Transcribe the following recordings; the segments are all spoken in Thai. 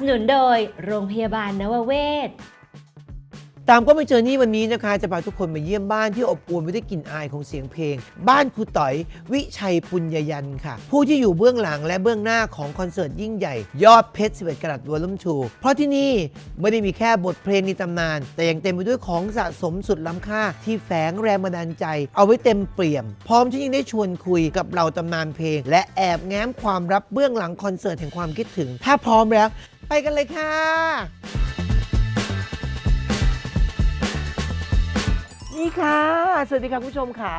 สนุนโดยโรงพยาบาลนวเวศ ตามก็ไม่เจอนี่วันนี้นะคะ จะพาทุกคนมาเยี่ยมบ้านที่อบอวลไปด้วยกลิ่นอายของเสียงเพลง บ้านครูต๋อย วิชัยปุญญยันต์ค่ะ ผู้ที่อยู่เบื้องหลังและเบื้องหน้าของคอนเสิร์ตยิ่งใหญ่ ยอดเพชร 11 กรัตวอลลุ่มทูเพราะที่นี่ไม่ได้มีแค่บทเพลงในตำนาน แต่ยังเต็มไปด้วยของสะสมสุดล้ำค่า ที่แฝงแรงบันดาลใจ เอาไว้เต็มเปี่ยม พร้อมที่ยังได้ชวนคุยกับเราตำนานเพลง และแอบแง้มความลับเบื้องหลังคอนเสิร์ตแห่งความคิดถึง ถ้าพร้อมแล้ว ไปกันเลยค่ะ นี่ค่ะ สวัสดีค่ะคุณผู้ชมค่ะ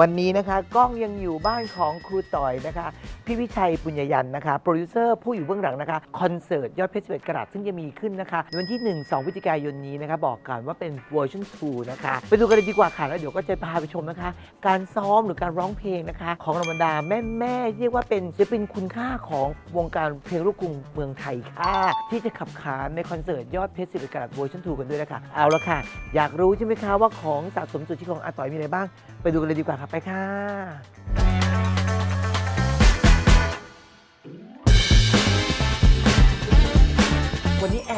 วันนี้นะคะกล้องยังอยู่บ้านของครูต่อยนะคะ พี่วิชัยปุญญยันนะคะ โปรดิวเซอร์ผู้อยู่เบื้องหลังนะคะ คอนเสิร์ตยอดเพชร11กระดาษซึ่งจะมีขึ้นนะคะในวันที่ 1 2พฤศจิกายนนี้นะคะ บอกกันว่าเป็นเวอร์ชัน2นะคะ ไปดูกันเลยดีกว่าค่ะ แล้วเดี๋ยวก็จะพาไปชมนะคะ การซ้อมหรือการร้องเพลงนะคะ ของราบรรดาแม่แม่เรียกว่าเป็นจะเป็นคุณค่าของวงการเพลงลูกกรุงเมืองไทยค่ะ ที่จะขับขานในคอนเสิร์ตยอดเพชร11กระดาษเวอร์ชัน2กันด้วยนะคะเอาละค่ะ อยากรู้ใช่ไหมคะว่าของสะสมสุดที่ของอาต่อยมีอะไรบ้าง ไปดูกันเลยดีกว่าค่ะไปค่ะ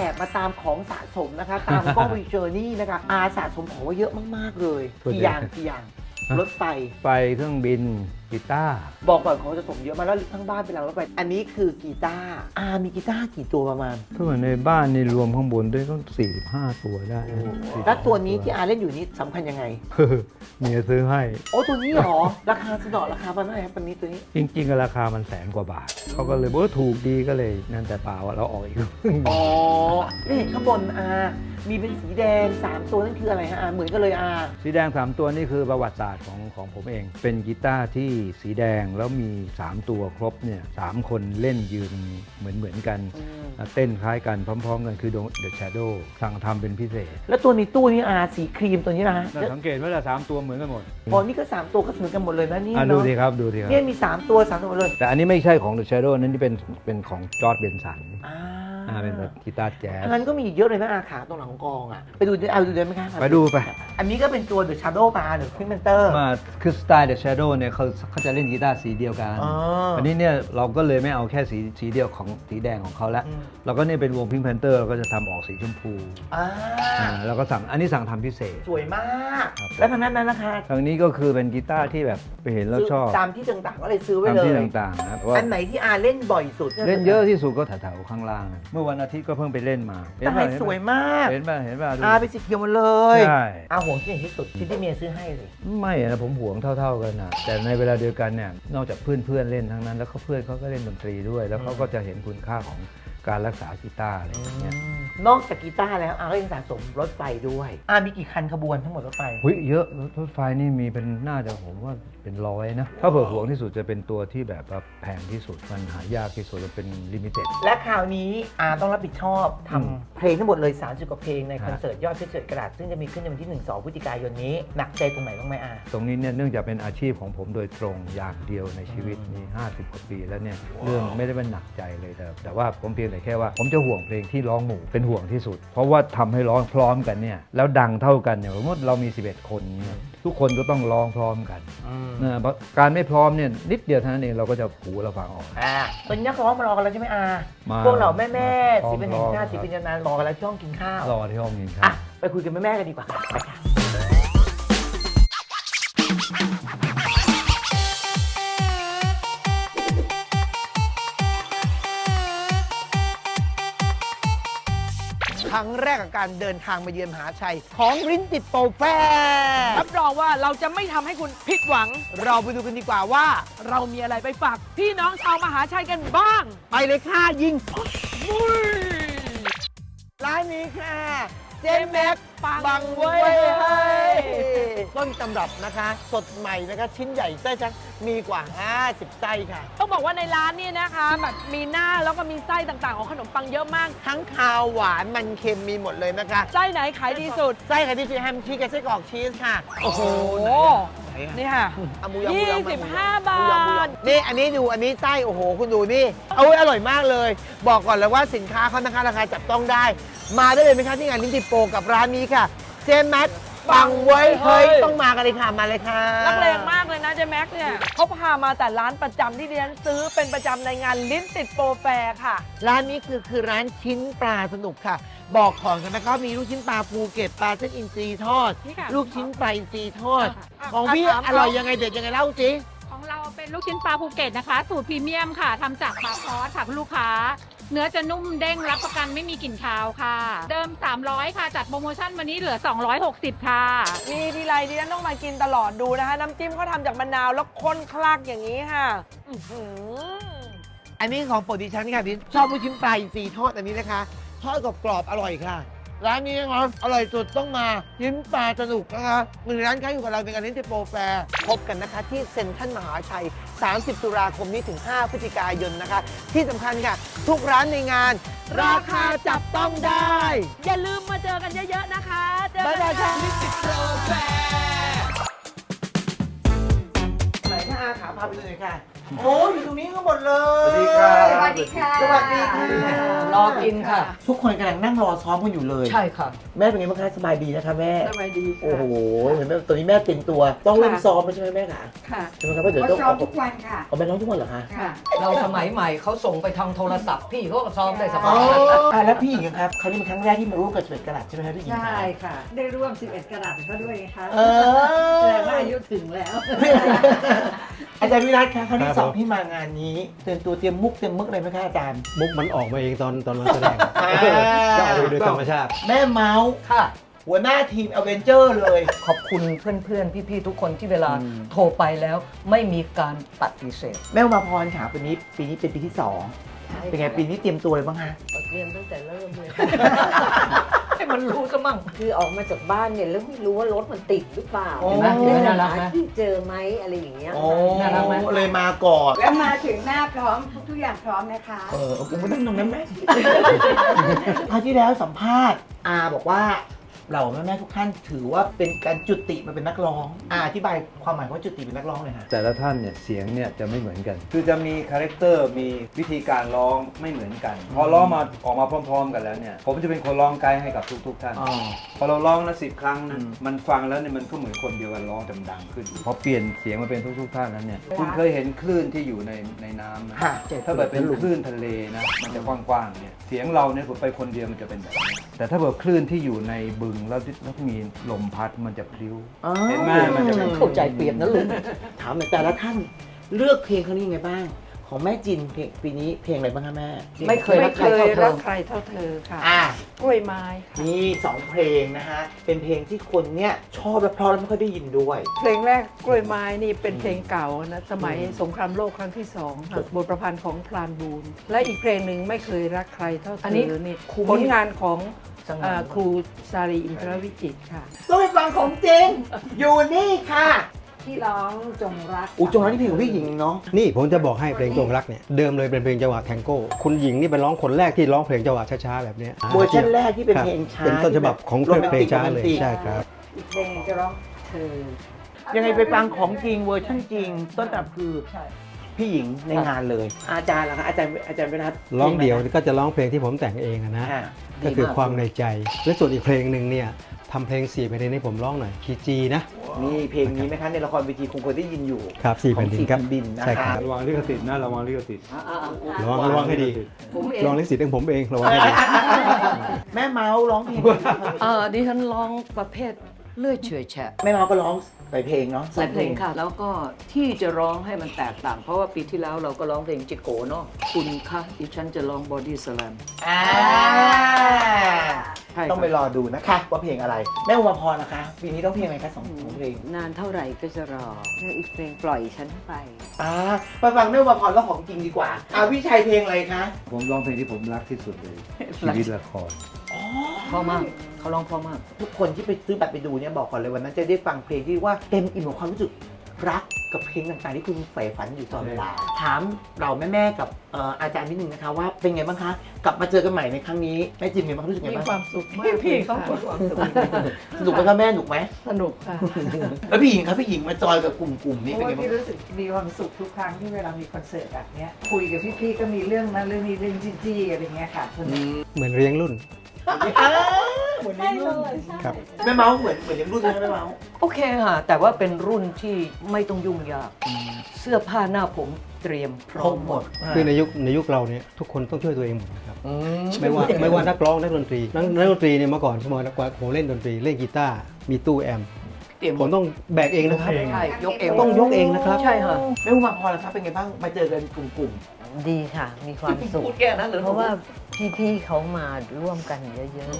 อบมาตามของสะสมนะคะ ตามกล้องวีเจอร์นี่นะคะ อาสะสมของไว้เยอะมาก ๆ เลยส่วนกี่ใหอญ่ย่างกี่อย่างฮะรถไฟ ไปเครื่องบินกีตาร์บอกก่อนของสะสมเยอะมากแล้วทั้งบ้านเป็นรางรถไฟอันนี้คือกีตาร์อามีกีตาร์กี่ตัวประมาณถ้าว่าในบ้านนี่รวมข้างบนด้วยก็45ตัวได้นะ45แล้วตัวนี้ที่อาเล่นอยู่นี้สำคัญยังไง เออเมียซื้อให้ โอ้ตัวนี้เหรอ ราคาสนอราคาประมาณเท่าไหร่ครับตัวนี้ตัวนี้ จริงๆก็ราคามันแสนกว่าบาท เขาก็เลยบอกว่าถูกดีก็เลยนั่นแต่เปล่าว่าเราออกอีก อ๋อ นี่เห็นข้างบนอามีเป็นสีแดง 3 ตัวนั่นคืออะไรฮะอาเหมือนกันเลยอา สีแดง 3 ตัวนี่คือประวัติศาสตร์ของของผมเอง เป็นกีตาร์ที่สีแดงแล้วมี 3 ตัวครบเนี่ยสามคนเล่นยืนเหมือนเหมือนๆกัน เต้นคล้ายกันพร้อม ๆ กันคือ The Shadow สั่งทำเป็นพิเศษ แล้วตัวในตู้นี้อาสีครีมตัวนี้นะฮะน่าสังเกตว่าละสามตัวเหมือนกันหมดอ๋อนี่ก็ 3 ตัวก็เหมือนกันหมดเลยนะนี่อะดูเนาะสิครับดูสิครับ เนี่ยมี 3 ตัว3ตัวหมดเลยแต่อันนี้ไม่ใช่ของ The Shadow นั่นที่เป็นเป็นของจอร์ดเบนสัน อ่า อ่าเป็นแบบกีตาร์แจ๊ส งั้นก็มีอีกเยอะเลยนะอาขาตรงหลังกองอะ ไปดูดิเอาดูได้ไหมคะไปดูไป อันนี้ก็เป็นตัว The Shadow มาหรือ p i g m e n t e r มาคือสไตล์ The Shadow เนี่ยเขาเขาจะเล่นกีตาร์สีเดียวกันอ๋ออันนี้เนี่ยเราก็เลยไม่เอาแค่สีสีเดียวของสีแดงของเขาแล้ว อืม เราก็เนี่ยเป็นวง Pink Panther เราก็จะทำออกสีชมพูอ่าอ่าเราก็สั่งอันนี้สั่งทำพิเศษ สวยมาก ครับ แล้วทางนั้นนั้นนะคะทางนี้ก็คือเป็นกีตาร์ที่แบบไปเห็นแล้วชอบตามที่ต่างๆก็เลยซื้อไว้ตามเลย ที่ต่างๆนะเพราะว่าอันไหนที่อาเล่นบ่อยสุด เล่นเยอะที่สุดก็แถวๆข้างล่างนะเมื่อวันอาทิตย์ก็เพิ่งไปเล่นมาเห็นตาป่ะยเห็นสป่ะวยมากเห็นป่ะเห็นป่ะดูอาเป็นสีเขียวหมดเลยใช่อาห่วงที่ไหนที่สุดที่ที่เมียซื้อให้เลยไม่นะผมห่วงเท่า ๆกันนะแต่ในเวลาเดียวกันเนี่ยนอกจากเพื่อนๆเล่นทั้งนั้น แล้วก็เพื่อนเขาก็เล่นดนตรีด้วย แล้วเขาก็จะเห็นคุณค่าของ การรักษากีตาร์อะไรอย่างเงี้ยนอกจากกีตาร์แล้วอาก็ยังสะสมรถไฟด้วยอามีกี่คันขบวนทั้งหมดรถไฟหุยเยอะรถไฟนี่มีเป็นน่าจะผมว่าเป็นร้อยนะ ถ้าเผื่อห่วงที่สุดจะเป็นตัวที่แบบว่าแพงที่สุด มันหายากที่สุดมันเป็นลิมิเต็ด และคราวนี้อาต้องรับผิดชอบทำอืมเพลงทั้งหมดเลย30กว่าเพลงในฮะคอนเสิร์ตยอดเพชรเจิดกระดาษซึ่งจะมีขึ้นในวันที่ 1 2พฤศจิกายนนี้ หนักใจตรงไหนบ้างไหมอา ตรงนี้เนี่ยเนื่องจากเป็นอาชีพของผมโดยตรงอย่างเดียวในชีวิตนี้50กว่าปีแล้วเนี่ยเรื่องไม่ได้เป็นหนักใจเลยแต่แต่ว่าผมเพียงแต่แค่ว่า ผมจะห่วงเพลงที่ร้องหมู่เป็นห่วงที่สุด เพราะว่าทำให้ร้องพร้อมกันเนี่ยแล้วดังเท่ากันเนี่ยสมมติเรามี 11 คนเนี่ยทุกคนก็ต้องร้องพร้อมกันนะเพราะการไม่พร้อมเนี่ยนิดเดียวเท่านั้นเองเราก็จะหูเราฟังออกอ่าตอนนี้นักร้องมารอกันแล้วใช่ไหมอามาพวกเราแม่แม่พร้อมศิลปินแห่งชาติพร้อมศิลปินยานานรอกันแล้วช่วงกินข้าวรอที่ห้องกินข้าอะวไปคุยกันแม่แม่ๆกันดีกว่าค่ะไปค่ะ รั้งแรกกับการเดินทางมาเยือนมหาชัย ของรินติดโปรแฟร์รับรองว่าเราจะไม่ทำให้คุณผิดหวัง เราไปดูกันดีกว่าว่า เรามีอะไรไปฝากพี่น้องชาวมหาชัยกันบ้างไปเลยค่ะยิง มุ้ยร้านนี้ค่ะ เจแม็กปังบังเว้ยเว้ยต้นตำรับนะคะ สดใหม่นะคะ ชิ้นใหญ่ไส้จักมีกว่า 50ไส้ค่ะ ต้องบอกว่าในร้านเนี่ยนะคะ แบบมีหน้าแล้วก็มีไส้ต่างๆ ของขนมปังเยอะมาก ทั้งคาวหวานมันเค็มมีหมดเลยนะคะไส้ไหนขายดีสุด ไส้ไข่ที่คือแฮมชีสกับไส้กรอกชีสค่ะ โอ้โหโอ้ไหนอะ นี่ค่ะเอาหมูยอหมูยอยี่สิบหมูยอห้าหมูยอหมูยอบาทนี่อันนี้ดูอันนี้ไส้โอ้โห คุณดูนี่เอาไว้ยอร่อยมากเลย บอกก่อนเลยว่าสินค้าเขานะคะราคาจับต้องได้ มาได้เลยไหมคะที่งานลิ้นติดโปรกับร้านนี้ค่ะ เจมแม็กปังไว้ย เฮ้ย ต้องมากันเลยค่ะ มาเลยค่ะ นักเลงมากเลยนะเจ๊แม็กซ์เนี่ยเขาพามาแต่ร้านประจำที่ดิฉันซื้อเป็นประจำในงานลิ้นติดโปรแฟร์ค่ะ ร้านนี้คือคือร้านชิ้นปลาสนุกค่ะ บอกของกันนะคะมีลูกชิ้นปลาภูเก็ตปลาเส้นอินทรีทอด นี่ค่ะลูกชิ้นปลาอินทรีทอดอะของพี่ถามอเขาร่อยยังไงเด็ดยังไงเล่าสิ ของเราเป็นลูกชิ้นปลาภูเก็ตนะคะ สูตรพรีเมียมค่ะทำจากปลาคอสค่ะคุณลูกค้า เนื้อจะนุ่มเด้งรับประกันไม่มีกลิ่นคาวค่ะ เดิม 300 ค่ะ จัดโปรโมชั่นวันนี้เหลือ 260 ค่ะ มีทีไรดิฉันต้องมากินตลอดดูนะคะ น้ำจิ้มเขาทำจากมะนาวแล้วข้นคลักอย่างนี้ค่ะอื้อหืออันนี้ของโปรดิฉันค่ะดิฉันชอบลูกชิ้นปลาอินทรีทอดอันนี้นะคะ ทอดกรอบๆอร่อยค่ะ ร้านนี้นะคะอร่อยสุดต้องมาชิ้นปลาสนุกนะคะหนึ่งร้านค้าอยู่กับเราในการนี้ที่โปรแฟร์พบกันนะคะที่เซ็นทรัลมหาชัย 30 ตุลาคมนี้ถึง 5 พฤศจิกายนนะคะ ที่สำคัญค่ะ ทุกร้านในงาน ราคาจับต้องได้ อย่าลืมมาเจอกันเยอะๆนะคะ เจอบ๊ายกันบายค่ะค่ะ พาไปดูหน่อยค่ะ โอ้ยอยู่ตรงนี้ก็หมดเลย สวัสดีครับ สวัสดีค่ะ สวัสดีค่ะ รอกินค่ะ ทุกคนกำลังนั่งรอซ้อมกันอยู่เลย ใช่ค่ะ แม่เป็นไงบ้างคะสบายดีนะคะแม่ สบายดีโอ้ค่ะโหเห็นไหมตอนนี้แม่เต็มตัว ต้องเริ่มซ้อมแล้วใช่ไหมแม่คะค่ะใช่ไหมครับว่าเดี๋ยวก็ต้องซ้อมทุกวันค่ะเอาไปร้องทุกวันเหรอคะ ค่ะ เราสมัยใหม่เขาส่งไปทางโทรศัพท์ พี่เขาก็ซ้อมได้สอ๋บาอยอะแล้วพี่หญิงครับคราวนี้เป็นครั้งแรกที่มาร่วมกับสเปกกระดาษใช่ไหมครับพี่หญิงใช่ค่ะ ได้ร่วม 11 กระดาษก็ด้วยไงคะเออ แสดงว่าอายุถึงแล้ว อาจารย์วิรัตคะครั้งครัที่บสองผมที่มางานนี้เตรียมตัวเตรียมมุกเตรียมมึกอะไรไหมคะอาจารย์ มุกมันออกมาเองตอนตอนเราแสดงอ่า ก็เอาไปโดยธรรมชาติ แม่เมาส์ค่ะ หัวหน้าทีมอเวนเจอร์เลย ขอบคุณเพื่อนๆ พี่ๆ ทุกคนที่เวลาอืม โทรไปแล้วไม่มีการปฏิเสธแม่อุมาพรค่ะปีนี้ปีนี้เป็นปีที่สองเป็นไงปีนี้เตรียมตัวอะไรบ้างฮะเรียนตั้งแต่เริ่มเลย ให้มันรู้ซะมั่ง คือออกมาจากบ้านเนี่ยแล้วไม่รู้ว่ารถมันติดหรือเปล่าโอ้ เห็นไหมแล้วน่ารัหากไหม ที่เจอไหมอะไรอย่างเงี้ย โอ้น่ารักไหม เลยมาก่อนแล้วมาถึงหน้าพร้อมทุกอย่างพร้อมนะคะ เออกูไม่ต้องตรงนั้นไหม คราวที่แล้วสัมภาษณ์อาบอกว่า เราแม่แม่ๆทุกท่านถือว่าเป็นการจุติมาเป็นนักร้องอาอธิบายความหมายว่าจุติเป็นนักร้องเลยฮะแต่ละท่านเนี่ยเสียงเนี่ยจะไม่เหมือนกัน คือจะมีคาแรคเตอร์มีวิธีการร้องไม่เหมือนกัน พอร้องมาออกมาพร้อม ๆ กันแล้วเนี่ย ผมจะเป็นคนร้องไกด์ให้กับทุก ๆ ท่าน อ๋อ พอเราร้องนะสิบครั้งนะอืม มันฟังแล้วเนี่ยมันก็เหมือนคนเดียวกันร้องจำดังขึ้น พอเปลี่ยนเสียงมาเป็นทุก ๆ ท่านนั้นเนี่ยคุณเคยเห็นคลื่นที่อยู่ในในน้ำไหมค่ะถ้าเกิดเป็นคลื่นทะเลนะมันจะกว้างๆเนี่ยเสียงเราเนี่ยผมไปคนเดียวมันจะเป็นแบบนี้แต่ถ้าเกิดคลื่นที่อยู่ในบึงแล้วแล้วมีลมพัดมันจะพลิ้ว อ๋อเห็นไหมมันจะเป็น เข้าใจเปรียบนะลุง ถามหน่อยแต่ละท่านเลือกเพลงครั้งนี้ยังไงบ้าง ของแม่จินเพลงปีนี้เพลงอะไรบ้างคะแม่ ไม่เคยรักใครเท่าเธรัอกใครเท่าเธอค่ะอะ กล้วยไม้ค่ะมีสองเพลงนะฮะ เป็นเพลงที่คนเนี่ยชอบและเพราะแล้วไม่ค่อยได้ยินด้วย เพลงแรกกล้วยไม้นี่เป็นเพลงเก่านะสมัยสงครามโลกครั้งที่สองค่ะบทประพันธ์ของพลานบูนและอีกเพลงหนึ่งไม่เคยรักใครเท่าเธอันนี้อนี่ครูผลงานของ สง่าเอ่อครูชาลีอินทรวิจิตรค่ะ ต้องไปฟังของจริง อยู่นี่ค่ะที่ร้องจงรักอู้จงรักนี่เพลงของพี่หญิงเนาะ นี่ผมจะบอกให้เพลงจงรักเนี่ยเดิมเลยเป็นเพลงจังหวะแทงโก้คุณหญิงนี่เป็นร้องคนแรกที่ร้องเพลงจังหวะช้าๆแบบเนี้ยเวอร์ชันแรกที่เป็นเพลงช้าเป็นต้นฉบับของโรแมนเพลติงกช้าโรแมนเลยติก ใช่ครับ อีกเพลงจะร้องเธอ ยังไงไปฟังของจริงเวอร์ชันจริง ต้นฉบับคือพี่หญิงในงานเลย อาจารย์ล่ะคะอาจารย์อาจารย์เวนัทร้องเดี่ยวก็จะร้องเพลงที่ผมแต่งเองอะนะอ่า ก็คือความในใจ และส่วนอีกเพลงหนึ่งเนี่ยทำเพลงสี่แผ่นดินให้ผมร้องหน่อยคีย์จีนะ นี่เพลงนี้ไหมคะในละครเวทีคงเคยได้ยินอยู่ครับสี่ขอแผ่งนดินสี่ครับแผ่นดินนะใช่คคะรับระวังลิขสิทธิ์นะระวังลิขสิทธิ์ระวังระวังให้ดีผมเองลองลิขสิทธิ์ของผมเองระวังให้ดีแม่เมาส์ร้องเพลงอะไรคะเออดิฉันร้องประเภทเลื่อยเฉอยแฉะแม่เมาส์ก็ร้อง ใส่เพลงเนาะหลายเพลงค่ะ แล้วก็ที่จะร้องให้มันแตกต่าง เพราะว่าปีที่แล้วเราก็ร้องเพลงจิโกเนาะคุณคะดิฉันจะร้องบอดี้สแลมอ่าใช่ครับต้องไปรอดูนะคะ ว่าเพลงอะไร แม่อุมาพรนะคะปีนี้ต้องเพลงอะไรคะสองสองเพลงนานเท่าไหร่ก็จะรอแล้วอีกเพลงปล่อยฉันไป อ่าไปฟังแม่อุมาพรแล้วของจริงดีกว่าอ่าวิชัยเพลงอะไรคะผมร้องเพลงที่ผมรักที่สุดเลยชีวิตละคร เพราะมากเขาร้องเพราะมาก ทุกคนที่ไปซื้อบัตรไปดูเนี่ยบอกก่อนเลยวันนั้นจะได้ฟังเพลงที่ว่าเต็มอิ่มกับความรู้สึกรักกับเพลงต่างๆที่คุณใฝ่ฝันอยู่ตลอดเวลา ถามเราแม่ๆกับเอ่ออาจารย์นิดนึงนะคะว่าเป็นไงบ้างคะ กลับมาเจอกันใหม่ในครั้งนี้แม่จิมมีความรู้สึกไงมีบ้างความสุขมากพี่เลยเขาค่ะมีความสุขสนุกไหมคะแม่สนุกไหม สนุกค่ะแล้วพี่หญิงครับพี่หญิงมาจอยกับกลุ่มๆเพนี้ราะเป็นว่าไงบ้าพี่งรู้สึกมีความสุขทุกครั้งที่เวลามีคอนเสิร์ตแบบเนี้ยคุยกับพี่ๆก็มีเรื่องนั้นเรื่องนี้เรื่องจี้ๆอะไรเงี้ยค่ะสนุก เหมือนเลี้ยงรุ่นอ้าว เหมือนเลี้ยงรุ่นครับ แม่เมาส์เหมือนเหมือนเลี้ยงรุ่นเลยนะแม่เมาส์โอเคค่ะ แต่ว่าเป็นรุ่นที่ไม่ต้องยุ่งยาก เสื้อผ้าหน้าผมเตรียมพคร้รอบมหหมมดดคือในยุคในยุคเราเนี่ยทุกคนต้องช่วยตัวเองหมดนะครับอืไม่ว่าไม่ว่านักร้องนักดนตรีนักนักดนตรีเนี่ยเมื่อก่อนสมัยก่อนผมเล่นดนตรีเล่นกีตาร์มีตู้แอมป์เตรียมผมต้องแบกเองนะครับ ใช่ยกเองต้องยกเองนะครับ ใช่ค่ะ แม่อุมาพรล่ะครับเป็นไงบ้างมาเจอกันกลุ่ม ดีค่ะ มีความสุข พูดแค่นั้นเหรอเพราะว่าพี่ๆเขามาร่วมกันเยอะ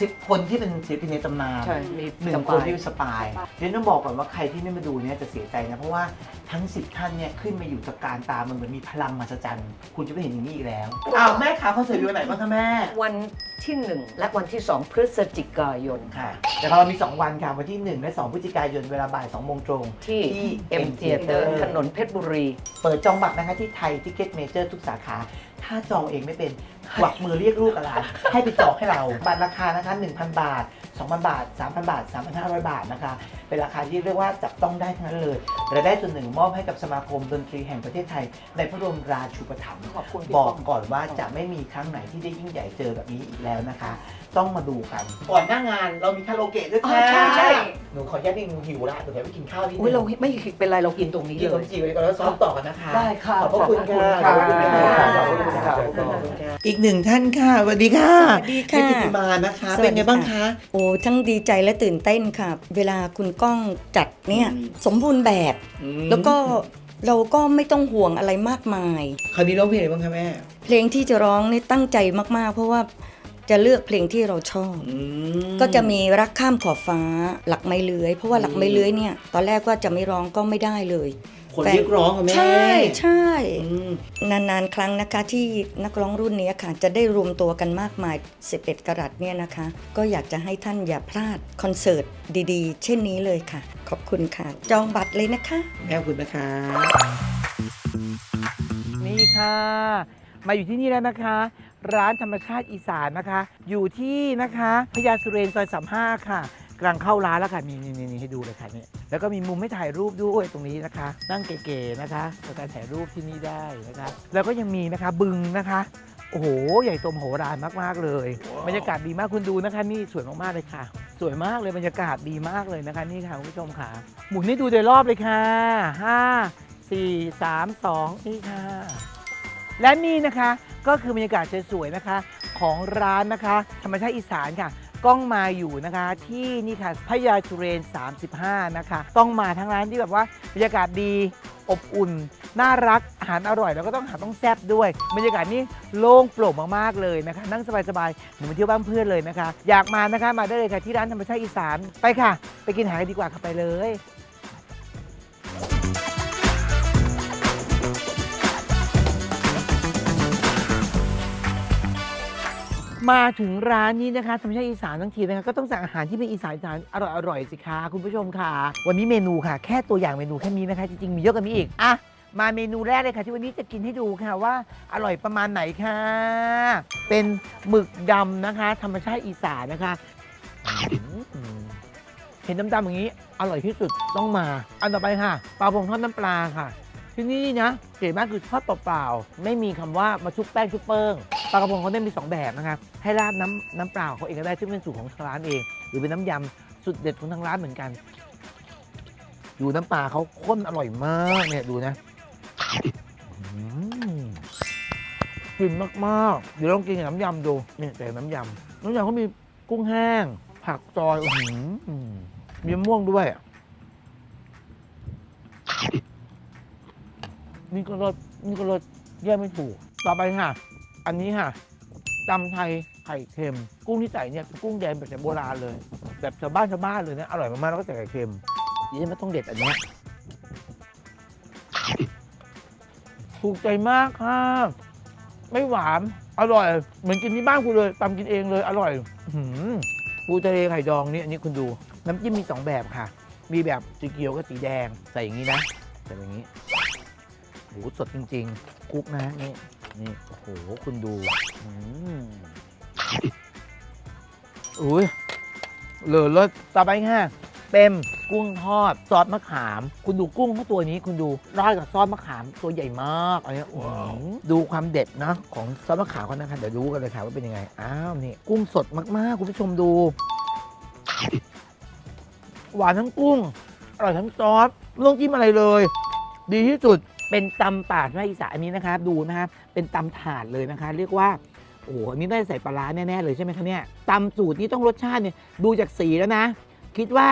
สิบคนที่เป็นศิลปินในตำนานใช่มีหนึ่งสคปานยที่สปายเดี๋ยวต้องบอกก่อนว่าใครที่ไม่มาดูเนี่ยจะเสียใจนะ เพราะว่าทั้ง10ท่านเนี่ยขึ้นมาอยู่กับการตามันเหมือนมีพลังมหัศจรรย์คุณจะไม่เห็นอย่างนี้อีกแล้วอ้าวแม่ขาคอนเสิร์ตอยู่วันไหนบ้างคะแม่วันที่ 1 และวันที่ 2 พฤศจิกายนค่ะ แต่เรามี 2 วันค่ะวันที่ 1 และ 2 พฤศจิกายนเวลาบ่าย2โมงตรงที่ที่ M Theater ถนนเพชรบุรี เปิดจองบัตรนะคะที่ไทยทิเก็ตเมเจอร์ทุกสาขา ถ้าจองเองไม่เป็นกวักมือเรียกลูกอะไรให้ไปจองให้เรา บัตรราคานะคะ 1,000 บาท 2,000 บาท 3,000 บาท 3,500 บาทนะคะ เป็นราคาที่เรียกว่าจับต้องได้ทั้งนั้นเลยรายได้ส่วนหนึ่งมอบให้กับสมาคมดนตรีแห่งประเทศไทย ในพระบรมราชูปถัมภ์ขอบคุณพี่บอกป้อมก่อนว่าจะไม่มีครั้งไหนที่ได้ยิ่งใหญ่เจอแบบนี้อีกแล้วนะคะ ต้องมาดูกัน ก่อนหน้างานเรามีคาราโอเกะด้วยอ๋ค่ะอใช่ใช่ หนูขออนุญาตนี่หนูหิวละหนูอยากไปกินข้าวที่อุ้ยเราไม่เป็นไรเรากินตรงนี้กินเลขนยมจีบไปก่อนแล้วซ้อมต่อกันนะคะได้ค่ะขอบพระคุณค่ะขอบคุณค่ะขอบคุณค่ะขอบคุณค่ะอีกหนึ่งท่านค่ะสวัสดีค่ะสวัสดีค่ะ แม่กิติมานะคะ สวัสดีเป็นไงบ้างคะ โอ้ทั้งดีใจและตื่นเต้นค่ะ เวลาคุณก้องจัดเนี่ยสมบูรณ์แบบ แล้วก็เราก็ไม่ต้องห่วงอะไรมากมาย คราวนี้ร้องเพลงอะไรบ้างคะแม่ เพลงที่จะร้องนี่ตั้งใจมากๆ เพราะว่า จะเลือกเพลงที่เราชอบ ก็จะมีรักข้ามขอบฟ้าหลักไม่เลื้อย เพราะว่าหลักไม่เลื้อยเนี่ย ตอนแรกว่าจะไม่ร้องก็ไม่ได้เลยคนเรียกร้องอะแม่ใช่ใช่อืมนานๆ ครั้งนะคะที่นักร้องรุ่นนี้ค่ะ จะได้รวมตัวกันมากมาย 11 กรัตเนี่ยนะคะ ก็อยากจะให้ท่านอย่าพลาดคอนเสิร์ตดีๆ เช่นนี้เลยค่ะ ขอบคุณค่ะ จองบัตรเลยนะคะ แม่ขอบคุณนะคะ นี่ค่ะ มาอยู่ที่นี่แล้วนะคะ ร้านธรรมชาติอีสานนะคะ อยู่ที่นะคะพญาสุเรนซอยสามห้าค่ะกำลังเข้าร้านแล้วค่ะนี่นี่นี่ให้ดูเลยค่ะนี่แล้วก็มีมุมให้ถ่ายรูปด้วยตรงนี้นะคะ นั่งเก๋ๆนะคะในการถ่ายรูปที่นี่ได้นะคะ แล้วก็ยังมีนะคะบึงนะคะ โอ้โห ใหญ่โตมโหฬารมากๆเลยบรรยากาศดีมากคุณดูนะคะ นี่สวยมากๆเลยค่ะ สวยมากเลยบรรยากาศดีมากเลยนะคะ นี่ค่ะคุณผู้ชมค่ะหมุนให้ดูโดยรอบเลยค่ะห้าสี่สามสองนี่ค่ะ และนี่นะคะก็คือบรรยากาศสวยๆนะคะ ของร้านนะคะ ธรรมชาติอีสานค่ะกล้องมาอยู่นะคะที่นี่ค่ะพญาจุเรน 35 นะคะ ต้องมาทั้งร้านที่แบบว่าบรรยากาศดีอบอุ่น น่ารักอาหารอร่อย แล้วก็ต้องหาต้องแซ่บด้วยบรรยากาศนี่โล่งโปร่งมากๆเลยนะคะ นั่งสบายๆเหมือนเที่ยวบ้านเพื่อนเลยนะคะ อยากมานะคะมาได้เลยค่ะที่ร้านธรรมชาติอีสานไปค่ะ ไปกินอาหารกันดีกว่าค่ะไปเลย มาถึงร้านนี้นะคะธรรมชาติอีสานทั้งทีนะคะก็ต้องสั่งอาหารที่เป็นอีสานอีสานอร่อยอร่อยๆสิคะคุณผู้ชมค่ะ วันนี้เมนูค่ะ แค่ตัวอย่างเมนูแค่นี้นะคะ จริงๆมีเยอะกว่านี้อีกอะมาเมนูแรกเลยค่ะ ที่วันนี้จะกินให้ดูค่ะว่าอร่อยประมาณไหนค่ะ เป็นหมึกดำนะคะ ธรรมชาติอีสานนะคะเห็นดำๆอย่างนี้ อร่อยที่สุดต้องมา อันต่อไปค่ะปลาพงทอดน้ำปลาค่ะ ที่นี่นะเก๋มากคือทอดเปล่าๆไม่มีคำว่ามาชุบแป้งชุบเปิ้ง ปลากระพงเขาได้มี 2 แบบนะครับ ให้ราดน้ำน้ำเปล่าเขาเองก็ได้ซึ่งเป็นสูตรของทางร้านเอง หรือเป็นน้ำยำสุดเด็ดของทางร้านเหมือนกัน ดูน้ำปลาเขาข้นอร่อยมากเนี่ยดูนะกลิ่นมากๆ เดี๋ยวลองกินกับน้ำยำดูเนี่ยแต่น้ำยำน้ำยำเขามีกุ้งแห้ง ผักซอยอื้อหืออืมมีมะม่วงด้วยนี่ก็รสนี่ก็รสแยกไม่ถูก ต่อไปค่ะ อันนี้ค่ะตำไทยไข่เค็ม กุ้งที่ใส่เนี่ยเป็นกุ้งแดงแบบโบราณเลย แบบชาวบ้านชาวบ้านเลยนะอร่อยมากๆแล้วก็ใส่ไข่เค็มยี่ไม่ต้องเด็ดอันเนี้ยถูกใจมากค่ะ ไม่หวาน อร่อย เหมือนกินที่บ้านคุณเลยตำกินเองเลย อร่อยหือปูทะเลไข่ดองนี่อันนี้คุณดู น้ำจิ้มมีสองแบบค่ะ มีแบบสีเขียวกับสีแดง ใส่อย่างนี้นะ ใส่อย่างนี้โหสดจริง ๆ คุกนะนี่ นี่โอ้โหคุณดูอืมอุ้ยเหลือรสต่อไปค่ะเต็มกุ้งทอดซอสมะขาม คุณดูกุ้งเขาตัวนี้คุณดูราดกับซอสมะขามตัวใหญ่มากอันนี้อื้อหือดูความเด็ดนะของซอสมะขามเขานะคะเดี๋ยวรู้กันเลยค่ะว่าเป็นยังไงอ้าวนี่กุ้งสดมากๆ คุณผู้ชมดู หวานทั้งกุ้งอร่อยทั้งซอสไม่ต้องจิ้มอะไรเลย ดีที่สุด เป็นตำป่าภาคอีสานอันนี้นะคะดูนะคะเป็นตำถาดเลยนะคะ เรียกว่าโอ้โหอันนี้ได้ใส่ปลาร้าแน่ๆเลยใช่ไหมคะเนี่ยตำสูตรนี้ต้องรสชาติเนี่ยดูจากสีแล้วนะ คิดว่า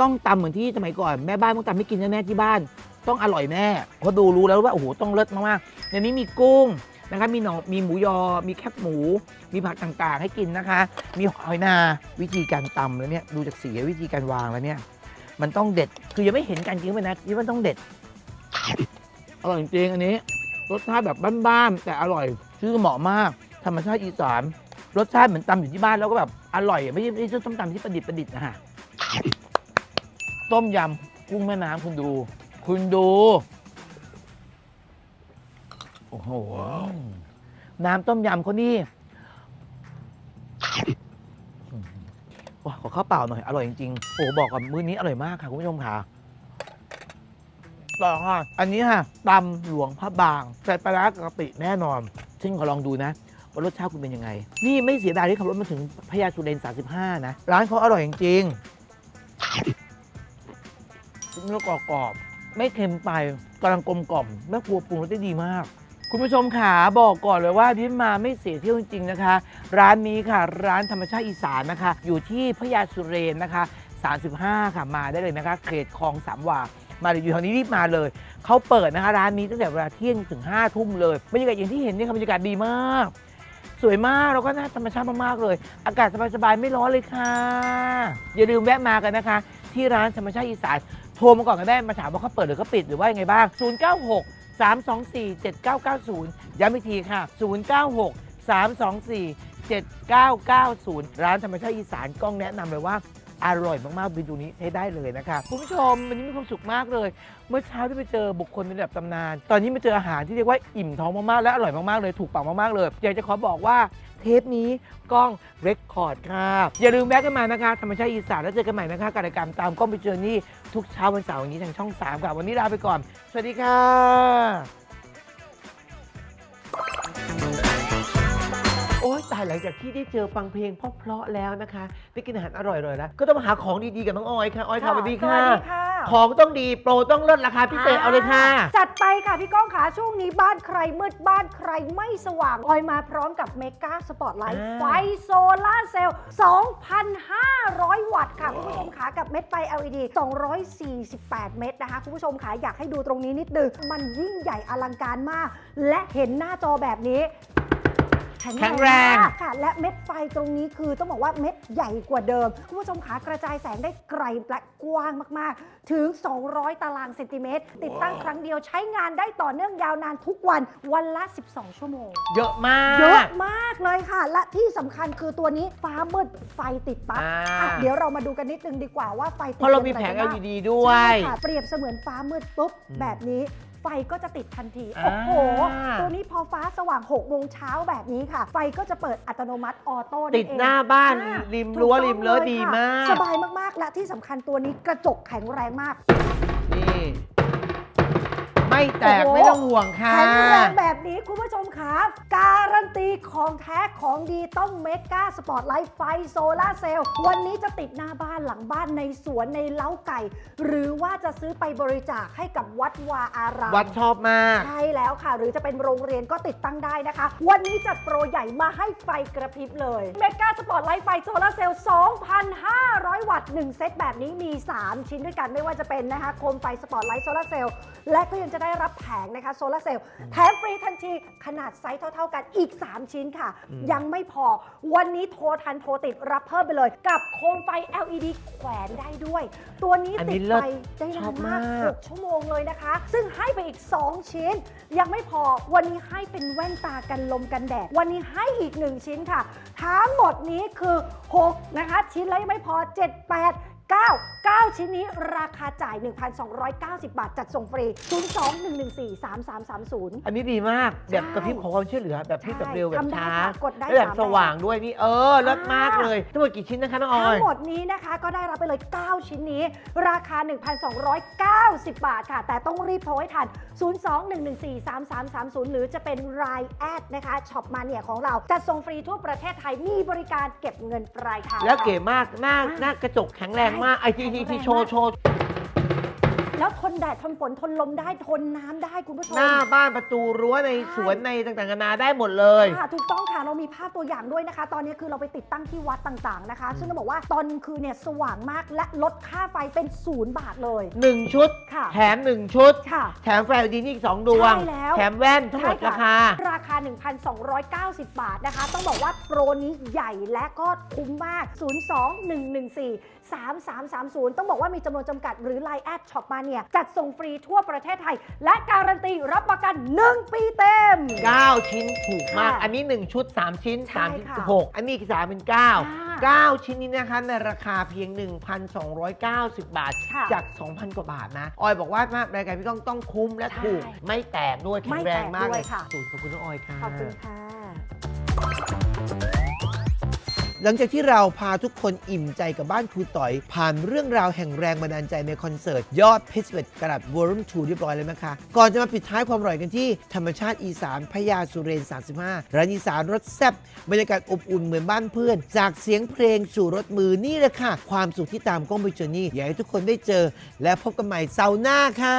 ต้องตำเหมือนที่สมัยก่อนแม่บ้านต้องตำให้กินแน่ๆที่บ้าน ต้องอร่อยแน่เพราะดูรู้แล้วว่าโอ้โหต้องเลิศมากๆในนี้มีกุ้งนะคะมีหน่อมีหมูยอ มีแคบหมู มีผักต่างๆ ให้กินนะคะ มีหอยนา วิธีการตำแล้วเนี่ย ดูจากสีวิธีการวางแล้วเนี่ย มันต้องเด็ด คือยังไม่เห็นการกินไปนะคิดว่าต้องเด็ด อร่อยจริงๆอันนี้ รสชาติแบบบ้านๆแต่อร่อย ชื่อเหมาะมาก ธรรมชาติอีสานรสชาติเหมือนตำอยู่ที่บ้านแล้วก็แบบอร่อยไม่ใช่ไม่ใช่ส้มตำที่ประดิษฐ์ประดิษฐ์นะฮะต้มยำกุ้งแม่น้ำคุณดู คุณดู โอ้โห น้ำต้มยำเขานี่ว้าขอข้าวเปล่าหน่อย อร่อยจริงๆ โอ้โหบอกกับมื้อนี้อร่อยมากค่ะ คุณผู้ชมค่ะ ต่อค่ะอันนี้ค่ะตำหลวงพระบางใส่ปลาร้ากะปิแน่นอนซึ่งขอลองดูนะว่ารสชาติคุณเป็นยังไง นี่ไม่เสียดายที่ขับรถมาถึงพญาสุเรน35 นะ ร้านเขาอร่อยจริงๆเนื้อกรอบๆไม่เค็มไปกำลังกลมกล่อมแม่ครัวปรุงรสได้ดีมากคุณผู้ชมขาบอกก่อนเลยว่าที่มาไม่เสียเที่ยวจริง ๆ นะคะ ร้านนี้ค่ะ ร้านธรรมชาติอีสานนะคะ อยู่ที่พญาสุเรนนะคะ 35 ค่ะมาได้เลยนะคะ เขตคลองสามวา มาเลยอยู่แถวนี้รีบมาเลยเขาเปิดนะคะร้านนี้ตั้งแต่เวลาเที่ยงถึง5้าทุ่มเลยบรรยากาศอย่างที่เห็นเนี่ยค่ะบรรยากาศดีมาก สวยมากแล้วก็น่าธรรมชาติมากๆเลย อากาศสบายๆไม่ร้อนเลยค่ะ อย่าลืมแวะมากันนะคะ ที่ร้านธรรมชาติอีสานโทรมาก่อนก็ได้มาถามว่าเขาเปิดหรือเขาปิดหรือว่ายังไงบ้าง 096 324 7990 ย้ำอีกทีค่ะ 096 324 7990 ร้านธรรมชาติอีสานกล้องแนะนำเลยว่า อร่อยมากๆวิดีโอนี้ใช้ได้เลยนะคะคุณผู้ชมวันนี้มีความสุขมากเลย เมื่อเช้าที่ไปเจอบุคคลในระดับตำนาน ตอนนี้มาเจออาหารที่เรียกว่าอิ่มท้องมากๆและอร่อยมากๆเลยถูกปากมากๆเลยอยากจะขอบอกว่าเทปนี้กล้องเรคคอร์ดค่ะอย่าลืมแวะกันมานะคะธรรมชาติอีสานแล้วเจอกันใหม่นะคะกับรายการตามกล้องไปเจอนี่ทุกเช้าวันเสาร์อย่างนี้ทางช่อง3ค่ะวันนี้ลาไปก่อน สวัสดีค่ะ โอ๊ยตายหลังจากที่ได้เจอฟังเพลงเพราะๆแล้วนะคะได้กินอาหารอร่อยๆแล้วก็ต้องมาหาของดีๆกับน้องออยค่ะออยค่ะสวัสดีค่ะ สวัสดีค่ะ ของต้องดีโปรต้องลดราคาพิเศษเอาเลยค่ะ จัดไปค่ะพี่ก้องขาช่วงนี้บ้านใครมืดบ้านใครไม่สว่างออยมาพร้อมกับเมกาสปอตไลท์อ่า ไฟโซลาร์เซลล์ 2,500 วัตต์ค่ะ คุณผู้ชมขากับเม็ดไฟ LED 248 เม็ดนะคะ คุณผู้ชมขาอยากให้ดูตรงนี้นิดนึง มันยิ่งใหญ่อลังการมาก และเห็นหน้าจอแบบนี้ แข็งแข็งแรง มากค่ะ และเม็ดไฟตรงนี้คือต้องบอกว่าเม็ดใหญ่กว่าเดิม คุณผู้ชมขากระจายแสงได้ไกลและกว้างมากๆ ถึง 200 ตารางเซนติเมตร ติดตั้งครั้งเดียวใช้งานได้ต่อเนื่องยาวนานทุกวันวันละ 12 ชั่วโมง เยอะมาก เยอะมากเลยค่ะ และที่สำคัญคือตัวนี้ฟ้ามืดไฟติดปั๊บอ่า อะเดี๋ยวเรามาดูกันนิดนึงดีกว่าว่าไฟติดเพราะเรามีแผงยังไงบ้าง LED ด้วยใช่ค่ะเปรียบเสมือนฟ้ามืดปุ๊บ อืมแบบนี้ ไฟก็จะติดทันทีอ่าโอ้โห ตัวนี้พอฟ้าสว่าง6โมงเช้าแบบนี้ค่ะ ไฟก็จะเปิดอัตโนมัติออโต้ติดหน้าบ้านอ่าริมถูกรั้วต้องริมเล้อลยดีค่ะมาก สบายมากๆ และที่สำคัญตัวนี้กระจกแข็งแรงมาก นี่ ไม่แตกโอ้โหไม่ต้องห่วงค่ะแข็งแรงแบบนี้คุณผู้ชมคะการันตีของแท้ของดีต้องเมกาสปอร์ตไลท์ไฟโซลาเซลล์วันนี้จะติดหน้าบ้านหลังบ้านในสวนในเล้าไก่ หรือว่าจะซื้อไปบริจาคให้กับวัดวาอารามวัดชอบมาก ใช่แล้วค่ะ หรือจะเป็นโรงเรียนก็ติดตั้งได้นะคะ วันนี้จัดโปรใหญ่มาให้ไฟกระพริบเลยเมกาสปอร์ตไลท์ไฟโซลาเซลล์2,500 วัตต์1เซตแบบนี้มี 3 ชิ้นด้วยกันไม่ว่าจะเป็นนะคะโคมไฟสปอร์ตไลท์โซลาเซลล์และก็ยังจะได้รับแผงนะคะโซลาเซลล์แถมฟรีทันที ขนาดไซส์เท่า ๆ กันอีก 3 ชิ้นค่ะอืมยังไม่พอ วันนี้โทรทันโทรติดรับเพิ่มไปเลย กับโคมไฟ LED แขวนได้ด้วย ตัวนี้อันตินี้ดเลิไฟศได้ชนาอนบมากมาก 6 ชั่วโมงเลยนะคะ ซึ่งให้ไปอีก 2 ชิ้น ยังไม่พอวันนี้ให้เป็นแว่นตากันลมกันแดด วันนี้ให้อีก 1 ชิ้นค่ะ ทั้งหมดนี้คือ 6 นะคะ ชิ้นแล้วยังไม่พอ 7 8 9 9 ชิ้นนี้ราคาจ่าย 1,290 บาท จัดส่งฟรี 02-114-3330 อันนี้ดีมาก แบบใช่กระพริบขอความช่วยเหลือ แบบพริบแบบเร็วแบบทำได้ช้าค่ะกดได้และแบบสามสว่างด้วยนี่ เออเลิศมากอ่าเลย ทั้งหมดกี่ชิ้นนะคะน้องออทั้ย งหมดนี้นะคะก็ได้รับไปเลย 9 ชิ้นนี้ ราคา 1,290 บาทค่ะ แต่ต้องรีบโทรให้ทัน 02-114-3330 หรือจะเป็น Line แอดนะคะช็อปมาเนี่ยของเราจัดส่งฟรีทั่วประเทศไทยมีบริการเก็บเงินปลายทางแล้วเก๋ค่ะมาก หน้าหน้ากระจกแข็งแรงมากไอทีทีทีโชว์โชว์แล้วทนแดดทนฝนทนลมได้ทนน้ำได้คุณผู้ชม หน้าบ้านประตูรั้วในสวนในต่างๆนานาได้หมดเลย ค่ะถูกต้องค่ะ เรามีภาพตัวอย่างด้วยนะคะ ตอนนี้คือเราไปติดตั้งที่วัดต่างๆนะคะ ซึ่งต้องบอกว่าตอนกลางคืนเนี่ยสว่างมากและลดค่าไฟเป็นศูนย์บาทเลย 1 ชุด ค่ะ แถม 1 ชุด ค่ะ แถมแฟลชดีนี่อีก 2 ดวง ใช่แล้ว แถมแว่นทั้งหมดใช่ราคาราคา 1,290 บาทนะคะ ต้องบอกว่าโปรนี้ใหญ่และก็คุ้มมาก 02-114 3330 ต้องบอกว่ามีจำนวนจำกัดหรือ Line แอดช็อปมาเนี่ยจัดส่งฟรีทั่วประเทศไทย และการันตีรับประกัน 1 ปีเต็ม 9 ชิ้นถูกมาก ค่ะอันนี้ 1 ชุด 3 ชิ้นใช่3ชิ้นค่ะ6อันนี้อีก3เป็นอ่า9 9ชิ้นนี้นะคะในราคาเพียง 1,290 บาท ค่ะจาก 2,000 กว่าบาทนะ ออยบอกว่ารายการพี่ก้องต้องคุ้มและใช่ถูก ไม่แตกด้วยแข็งแรงมากไม่แตกด้เลวยยค่ะ สูตรขอบคุณน้องออยค่ะ ขอบคุณค่ะ หลังจากที่เราพาทุกคนอิ่มใจกับบ้านครูต่อย ผ่านเรื่องราวแห่งแรงบันดาลใจในคอนเสิร์ต ยอดเพชรเวทกระดับวอลุ่ม2เรียบร้อยแล้วนะคะ ก่อนจะมาปิดท้ายความอร่อยกันที่ธรรมชาติอีสานพญาสุเรน 35ร้านอีสานรสแซ่บบรรยากาศอบอุ่นเหมือนบ้านเพื่อน จากเสียงเพลงสู่รถมือนี่แหละค่ะ ความสุขที่ตามกล้องไปเจอนี่อยากให้ทุกคนได้เจอ และพบกันใหม่เสาร์หน้าค่ะ